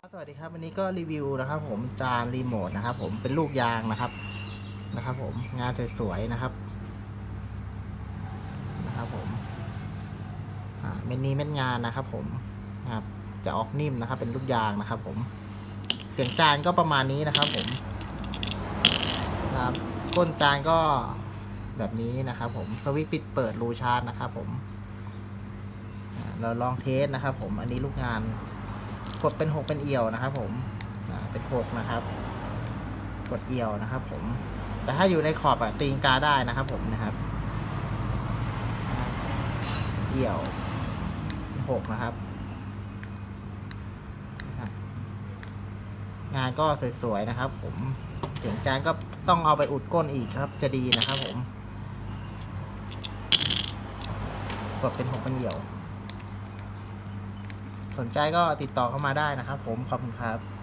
สวัสดีครับวันนี้ก็รีวิวนะครับ ผมจานรีโมทนะครับ ผมเป็นลูกยางนะครับนะครับ ผมงานสวยๆนะครับนะครับผมอ่าเม็ดนี้เม็ดงานนะครับ ผมครับ จะออกนิ่มนะครับ เป็นลูกยางนะครับ ผมเสียงจานก็ประมาณนี้นะครับ ผมครับก้นจานก็แบบนี้นะครับ ผมสวิตช์ปิดเปิดรูชาร์จนะครับ ผมเราลองเทสนะครับ ผมอันนี้ลูกงาน กดเป็นหกเป็นเอี่ยวนะครับ ผมเป็นหกนะครับ กดเอี่ยวนะครับ ผม แต่ถ้าอยู่ในขอบอะตีนกาได้นะครับ ผมนะครับ เอี่ยวหกนะครับนะครับ งานก็สวยๆนะครับ ผมเสียงจานก็ต้องเอาไปอุดก้นอีกครับ จะดีนะครับ ผม กดเป็นหกเป็นเอี่ยว สนใจก็ติดต่อเข้ามาได้นะครับผม ขอบคุณครับ